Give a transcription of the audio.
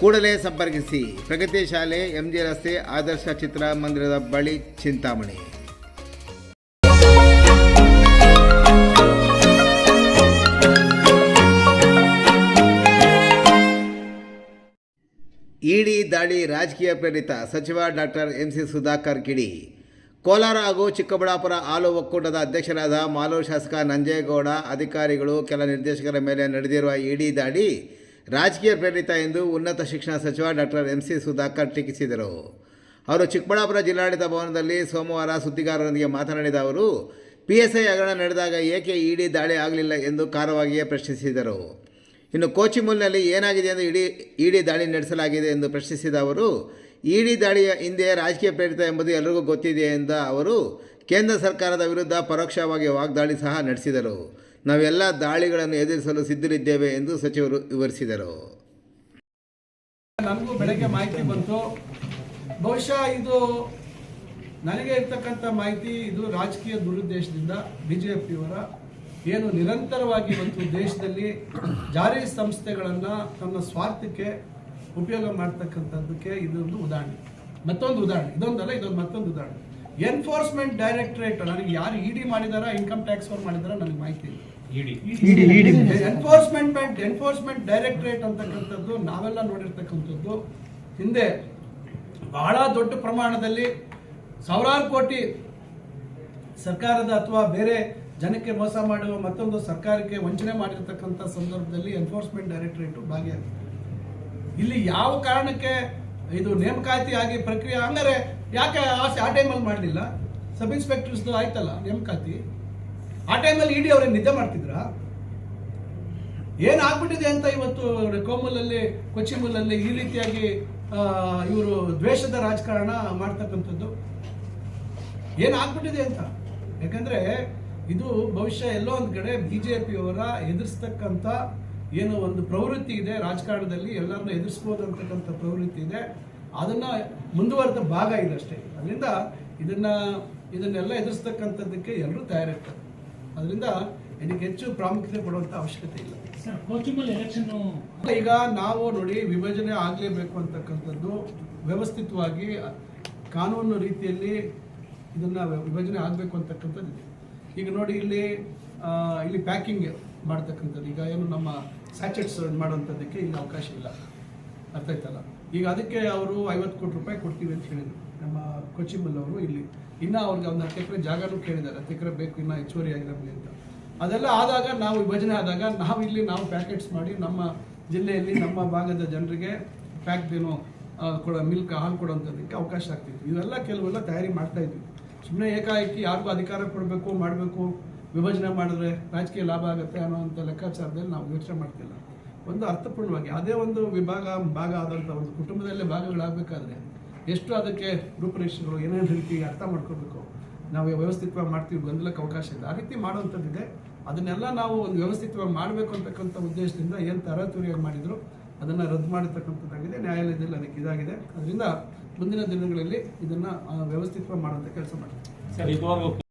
ಕೂಡಲೇ ಸಂಪರ್ಕಿಸಿ. ಪ್ರಗತಿ ಶಾಲೆ, ಎಂಜಿ ರಸ್ತೆ, ಆದರ್ಶ ಚಿತ್ರಮಂದಿರದ ಬಳಿ ಚಿಂತಾಮಣಿ. ಇಡಿ ದಾಳಿ ರಾಜಕೀಯ ಪ್ರೇರಿತ ಸಚಿವ ಡಾಕ್ಟರ್ ಎಂ ಸಿ ಸುಧಾಕರ್ ಕಿಡಿ. ಕೋಲಾರ ಹಾಗೂ ಚಿಕ್ಕಬಳ್ಳಾಪುರ ಹಾಲು ಒಕ್ಕೂಟದ ಅಧ್ಯಕ್ಷರಾದ ಮಾಲೂರು ಶಾಸಕ ನಂಜೇಗೌಡ ಅಧಿಕಾರಿಗಳು ಕೆಲ ನಿರ್ದೇಶಕರ ಮೇಲೆ ನಡೆದಿರುವ ಇಡಿ ದಾಳಿ ರಾಜಕೀಯ ಪ್ರೇರಿತ ಎಂದು ಉನ್ನತ ಶಿಕ್ಷಣ ಸಚಿವ ಡಾಕ್ಟರ್ ಎಂ ಸಿ ಸುಧಾಕರ್ ಟೀಕಿಸಿದರು. ಅವರು ಚಿಕ್ಕಬಳ್ಳಾಪುರ ಜಿಲ್ಲಾಡಳಿತ ಭವನದಲ್ಲಿ ಸೋಮವಾರ ಸುದ್ದಿಗಾರರೊಂದಿಗೆ ಮಾತನಾಡಿದ ಅವರು ಪಿ ಎಸ್ ಐ ಹಗರಣ ನಡೆದಾಗ ಏಕೆ ಇಡಿ ದಾಳಿ ಆಗಲಿಲ್ಲ ಎಂದು ಖಾರವಾಗಿಯೇ ಪ್ರಶ್ನಿಸಿದರು. ಇನ್ನು ಕೋಚಿಮುಲ್ನಲ್ಲಿ ಏನಾಗಿದೆ ಎಂದು ಇಡೀ, ಇಡಿ ದಾಳಿ ನಡೆಸಲಾಗಿದೆ ಎಂದು ಪ್ರಶ್ನಿಸಿದ ಅವರು ಇಡಿ ದಾಳಿಯ ಹಿಂದೆ ರಾಜಕೀಯ ಪ್ರೇರಿತ ಎಂಬುದು ಎಲ್ಲರಿಗೂ ಗೊತ್ತಿದೆ ಎಂದ ಅವರು, ಕೇಂದ್ರ ಸರ್ಕಾರದ ವಿರುದ್ಧ ಪರೋಕ್ಷವಾಗಿ ವಾಗ್ದಾಳಿ ಸಹ ನಡೆಸಿದರು. ನಾವೆಲ್ಲ ದಾಳಿಗಳನ್ನು ಎದುರಿಸಲು ಸಿದ್ಧರಿದ್ದೇವೆ ಎಂದು ಸಚಿವರು ವಿವರಿಸಿದರು. ನನಗೂ ಬೆಳಗ್ಗೆ ಮಾಹಿತಿ ಬಂತು. ಬಹುಶಃ ಇದು ನನಗೆ ಇರ್ತಕ್ಕಂಥ ಮಾಹಿತಿ ಇದು ರಾಜಕೀಯ ದುರುದ್ದೇಶದಿಂದ ಬಿಜೆಪಿಯವರ ಏನು ನಿರಂತರವಾಗಿ ಒಂದು ದೇಶದಲ್ಲಿ ಜಾರಿ ಸಂಸ್ಥೆಗಳನ್ನು ತನ್ನ ಸ್ವಾರ್ಥಕ್ಕೆ ಉಪಯೋಗ ಮಾಡ್ತಕ್ಕಂಥದ್ದಕ್ಕೆ ಇದೊಂದು ಉದಾಹರಣೆ. ಮತ್ತೊಂದು ಉದಾಹರಣೆ. ಇದೊಂದಲ್ಲ ಇದೊಂದು ಮತ್ತೊಂದು ಉದಾಹರಣೆ. ಎನ್ಫೋರ್ಸ್ಮೆಂಟ್ ಡೈರೆಕ್ಟರೇಟ್ ನನಗೆ ಯಾರು ಇಡಿ ಮಾಡಿದಾರ ಇನ್ಕಮ್ ಟ್ಯಾಕ್ಸ್ ಅವ್ರು ಮಾಡಿದಾರ ನನಗೆ ಮಾಹಿತಿ ಇಲ್ಲ. ಎನ್ಫೋರ್ಸ್ಮೆಂಟ್ ಎನ್ಫೋರ್ಸ್ಮೆಂಟ್ ಡೈರೆಕ್ಟರೇಟ್ ಅಂತಕ್ಕಂಥದ್ದು ನಾವೆಲ್ಲ ನೋಡಿರ್ತಕ್ಕಂಥದ್ದು. ಹಿಂದೆ ಬಹಳ ದೊಡ್ಡ ಪ್ರಮಾಣದಲ್ಲಿ ಸಾವಿರಾರು ಕೋಟಿ ಸರ್ಕಾರದ ಅಥವಾ ಬೇರೆ ಜನಕ್ಕೆ ಮೋಸ ಮಾಡುವ ಮತ್ತೊಂದು ಸರ್ಕಾರಕ್ಕೆ ವಂಚನೆ ಮಾಡಿರ್ತಕ್ಕಂಥ ಸಂದರ್ಭದಲ್ಲಿ ಎನ್ಫೋರ್ಸ್ಮೆಂಟ್ ಡೈರೆಕ್ಟರೇಟ್ ಭಾಗಿಯಾಗಿದೆ. ಇಲ್ಲಿ ಯಾವ ಕಾರಣಕ್ಕೆ ಇದು ನೇಮಕಾತಿ ಆಗಿ ಪ್ರಕ್ರಿಯೆ ಅಂದರೆ ಯಾಕೆ ಆ ಆ ಟೈಮಲ್ಲಿ ಮಾಡಲಿಲ್ಲ? ಸಬ್ ಇನ್ಸ್ಪೆಕ್ಟರ್ಸ್ದು ಆಯ್ತಲ್ಲ ನೇಮಕಾತಿ? ಆ ಟೈಮಲ್ಲಿ ಇಡಿ ಅವ್ರಿಗೆ ನಿದ್ದೆ ಮಾಡ್ತಿದ್ರಾ? ಏನಾಗ್ಬಿಟ್ಟಿದೆ ಅಂತ ಇವತ್ತು ಕೋಮಲಲ್ಲಿ, ಕೊಚ್ಚಿಮುಲಲ್ಲಿ ಈ ರೀತಿಯಾಗಿ ಇವರು ದ್ವೇಷದ ರಾಜಕಾರಣ ಮಾಡ್ತಕ್ಕಂಥದ್ದು? ಏನಾಗ್ಬಿಟ್ಟಿದೆ ಅಂತ? ಯಾಕಂದ್ರೆ ಇದು ಭವಿಷ್ಯ ಎಲ್ಲೋ ಒಂದ್ ಕಡೆ ಬಿಜೆಪಿಯವರ ಎದುರಿಸ್ತಕ್ಕಂಥ ಏನೋ ಒಂದು ಪ್ರವೃತ್ತಿ ಇದೆ ರಾಜಕಾರಣದಲ್ಲಿ ಎಲ್ಲರನ್ನ ಎದುರಿಸ್ಬೋದು ಅಂತಕ್ಕಂಥ ಪ್ರವೃತ್ತಿ ಇದೆ. ಅದನ್ನ ಮುಂದುವರೆದ ಭಾಗ ಇದೆ ಅಷ್ಟೇ. ಅದರಿಂದ ಇದನ್ನ ಇದನ್ನೆಲ್ಲ ಎದುರಿಸ್ತಕ್ಕಂಥದ್ದಕ್ಕೆ ಎಲ್ಲರೂ ತಯಾರಿರ್ತಾರೆ. ಅದರಿಂದ ಇದಕ್ಕೆ ಹೆಚ್ಚು ಪ್ರಾಮುಖ್ಯತೆ ಕೊಡುವಂತ ಅವಶ್ಯಕತೆ ಇಲ್ಲ. ಈಗ ನಾವು ನೋಡಿ ವಿಭಜನೆ ಆಗಲೇಬೇಕು ಅಂತಕ್ಕಂಥದ್ದು ವ್ಯವಸ್ಥಿತವಾಗಿ ಕಾನೂನು ರೀತಿಯಲ್ಲಿ ಇದನ್ನ ವಿಭಜನೆ ಆಗಬೇಕು ಅಂತಕ್ಕಂಥದ್ದು ಇದೆ ಈಗ ನೋಡಿ ಇಲ್ಲಿ ಇಲ್ಲಿ ಪ್ಯಾಕಿಂಗ್ ಮಾಡ್ತಕ್ಕಂಥದ್ದು. ಈಗ ಏನು ನಮ್ಮ ಸ್ಯಾಚೆಟ್ಸ್ ಮಾಡುವಂಥದ್ದಕ್ಕೆ ಇಲ್ಲಿ ಅವಕಾಶ ಇಲ್ಲ. ಅರ್ಥ ಆಯ್ತಲ್ಲ? ಈಗ ಅದಕ್ಕೆ ಅವರು ಐವತ್ತು ಕೋಟಿ ರೂಪಾಯಿ ಕೊಡ್ತೀವಿ ಅಂತ ಹೇಳಿದರು. ನಮ್ಮ ಕೊಚ್ಚಿಮಲ್ ಅವರು ಇಲ್ಲಿ. ಇನ್ನೂ ಅವ್ರಿಗೆ ಒಂದು ಹತ್ತು ಎಕರೆ ಜಾಗನೂ ಕೇಳಿದ್ದಾರೆ. ಹತ್ತು ಎಕರೆ ಬೇಕು, ಇನ್ನೂ ಹೆಚ್ಚುವರಿ ಆಗಿರಲಿ ಅಂತ. ಅದೆಲ್ಲ ಆದಾಗ ನಾವು ವಿಭಜನೆ ಆದಾಗ ನಾವು ಇಲ್ಲಿ ನಾವು ಪ್ಯಾಕೆಟ್ಸ್ ಮಾಡಿ ನಮ್ಮ ಜಿಲ್ಲೆಯಲ್ಲಿ ನಮ್ಮ ಭಾಗದ ಜನರಿಗೆ ಪ್ಯಾಕ್ಡ್ ಏನು ಕೊಡೋ ಮಿಲ್ಕ್ ಹಾಲು ಕೊಡೋಂಥದ್ದಕ್ಕೆ ಅವಕಾಶ ಆಗ್ತಿತ್ತು. ಇವೆಲ್ಲ ಕೆಲವೆಲ್ಲ ತಯಾರಿ ಮಾಡ್ತಾ ಇದ್ವಿ. ಸುಮ್ಮನೆ ಏಕಾಏಕಿ ಯಾರಿಗೂ ಅಧಿಕಾರ ಕೊಡಬೇಕು, ಮಾಡಬೇಕು ವಿಭಜನೆ ಮಾಡಿದ್ರೆ ರಾಜಕೀಯ ಲಾಭ ಆಗುತ್ತೆ ಅನ್ನೋವಂಥ ಲೆಕ್ಕಾಚಾರದಲ್ಲಿ ನಾವು ಯೋಚನೆ ಮಾಡ್ತಿಲ್ಲ. ಒಂದು ಅರ್ಥಪೂರ್ಣವಾಗಿ ಅದೇ ಒಂದು ವಿಭಾಗ, ಭಾಗ ಆದಂಥ ಒಂದು ಕುಟುಂಬದಲ್ಲೇ ಭಾಗಗಳಾಗಬೇಕಾದ್ರೆ ಎಷ್ಟು ಅದಕ್ಕೆ ರೂಪರೇಷೆಗಳು ಏನೇನು ರೀತಿ ಅರ್ಥ ಮಾಡ್ಕೋಬೇಕು ನಾವು ವ್ಯವಸ್ಥಿತವಾಗಿ ಮಾಡ್ತೀವಿ, ಗೊಂದಲಕ್ಕೆ ಅವಕಾಶ ಇದೆ ಆ ರೀತಿ ಮಾಡುವಂಥದ್ದಿದೆ. ಅದನ್ನೆಲ್ಲ ನಾವು ಒಂದು ವ್ಯವಸ್ಥಿತವಾಗಿ ಮಾಡಬೇಕು ಅಂತಕ್ಕಂಥ ಉದ್ದೇಶದಿಂದ ಏನು ತರಾತುರಿಯಾಗಿ ಮಾಡಿದ್ರು, ಅದನ್ನು ರದ್ದು ಮಾಡಿರ್ತಕ್ಕಂಥದ್ದಾಗಿದೆ. ನ್ಯಾಯಾಲಯದಲ್ಲಿ ಅದಕ್ಕೆ ಇದಾಗಿದೆ. ಅದರಿಂದ ಮುಂದಿನ ದಿನಗಳಲ್ಲಿ ಇದನ್ನು ವ್ಯವಸ್ಥಿತವಾಗಿ ಮಾಡುವಂಥ ಕೆಲಸ ಮಾಡ್ತೀವಿ.